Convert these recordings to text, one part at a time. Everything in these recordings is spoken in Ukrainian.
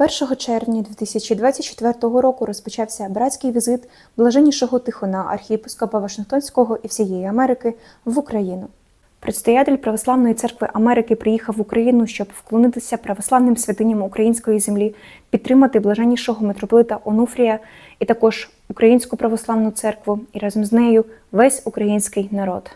1 червня 2024 року розпочався братський візит блаженнішого Тихона, архієпископа Вашингтонського і всієї Америки в Україну. Предстоятель Православної церкви Америки приїхав в Україну, щоб вклонитися православним святиням української землі, підтримати блаженнішого митрополита Онуфрія і також Українську православну церкву і разом з нею весь український народ.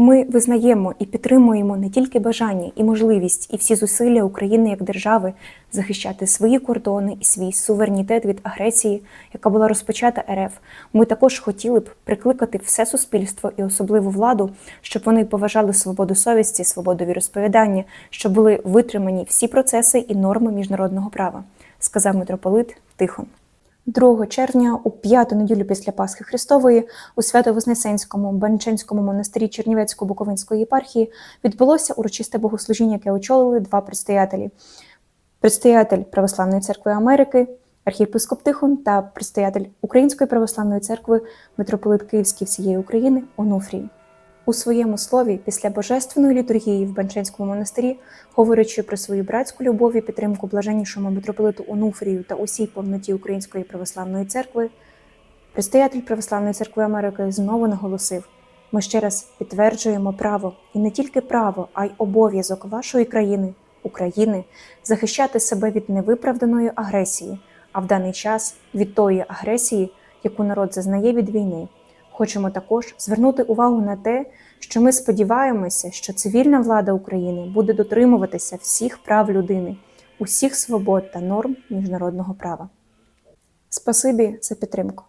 Ми визнаємо і підтримуємо не тільки бажання і можливість, і всі зусилля України як держави захищати свої кордони і свій суверенітет від агресії, яка була розпочата РФ. Ми також хотіли б прикликати все суспільство і особливу владу, щоб вони поважали свободу совісті, свободу віросповідання, щоб були витримані всі процеси і норми міжнародного права, сказав митрополит Тихон. 2 червня, у п'яту неділю після Пасхи Христової, у Свято-Вознесенському Банченському монастирі Чернівецько-Буковинської єпархії відбулося урочисте богослужіння, яке очолили два предстоятелі: предстоятель Православної церкви Америки, архієпископ Тихон та предстоятель Української православної церкви, митрополит Київський всієї України Онуфрій. У своєму слові після божественної літургії в Банченському монастирі, говорячи про свою братську любов і підтримку блаженнішому митрополиту Онуфрію та усій повноті Української православної церкви, предстоятель Православної церкви Америки знову наголосив: ми ще раз підтверджуємо право і не тільки право, а й обов'язок вашої країни, України, захищати себе від невиправданої агресії, а в даний час від тої агресії, яку народ зазнає від війни. Хочемо також звернути увагу на те, що ми сподіваємося, що цивільна влада України буде дотримуватися всіх прав людини, усіх свобод та норм міжнародного права. Спасибі за підтримку.